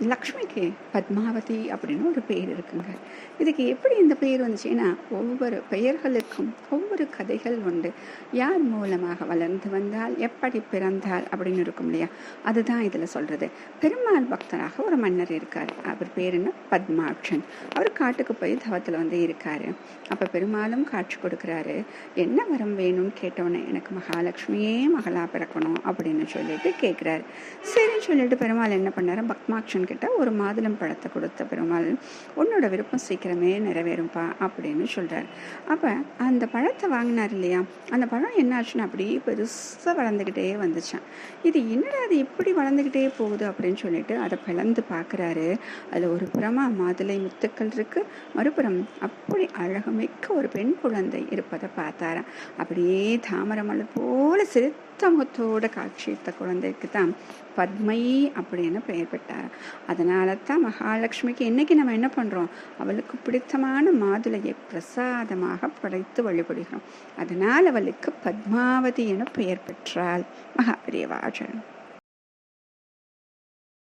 லக்ஷ்மிக்கு பத்மாவதி அப்படின்னு ஒரு பேர் இருக்குங்க. இதுக்கு எப்படி இந்த பேர் வந்துச்சுன்னா ஒவ்வொரு பெயர்களுக்கும் ஒவ்வொரு கதைகள் உண்டு. யார் மூலமாக வளர்ந்து வந்தால் எப்படி பிறந்தால் அப்படின்னு இருக்கும் இல்லையா? அதுதான் இதில் சொல்கிறது பெருமாள் பக்தராக ஒரு மன்னர் இருக்கார். அவர் பேர் என்ன? பத்மாட்சன். அவர் காட்டுக்கு போய் தவத்தில் வந்து இருக்கார். அப்போ பெருமாளும் காட்சி கொடுக்குறாரு. என்ன வரம் வேணும்னு கேட்டோன்னே எனக்கு மகாலட்சுமியே மகளாக பிறக்கணும் அப்படின்னு சொல்லிட்டு கேட்குறாரு. சரின்னு சொல்லிட்டு பெருமாள் என்ன பண்ணார்? பத்மாட்சன் கிட்ட ஒரு மாதுளம் பழத்தை கொடுத்த பெருமாள் உன்னோட விருப்பம் சீக்கிரமே நிறைவேறும்பா அப்படின்னு சொல்கிறார் அப்போ அந்த பழத்தை வாங்கினார் இல்லையா? அந்த பழம் என்னாச்சுன்னா அப்படியே பெருசாக வளர்ந்துக்கிட்டே வந்துச்சான் இது என்னடா அது இப்படி வளர்ந்துக்கிட்டே போகுது அப்படின்னு சொல்லிட்டு அதை பிளந்து பார்க்குறாரு. அதில் ஒரு புறமா மாதுளை முத்துக்கள் இருக்கு. மறுபுறம் அப்படி அழகுமிக்க ஒரு பெண் குழந்தை இருப்பதை பார்த்தாராம். அப்படியே தாமரமலை போல சிறு முகத்தோட காட்சித்த குழந்தைக்கு தான் பத்மை அப்படின்னு பெயர் பெற்றார். அதனால தான் மகாலட்சுமிக்கு இன்னைக்கு நம்ம என்ன பண்ணுறோம் அவளுக்கு பிடித்தமான மாதுளையை பிரசாதமாக படைத்து வழிபடுகிறோம். அதனால் அவளுக்கு பத்மாவதி என பெயர் பெற்றாள். மகாபிரியவாஜன்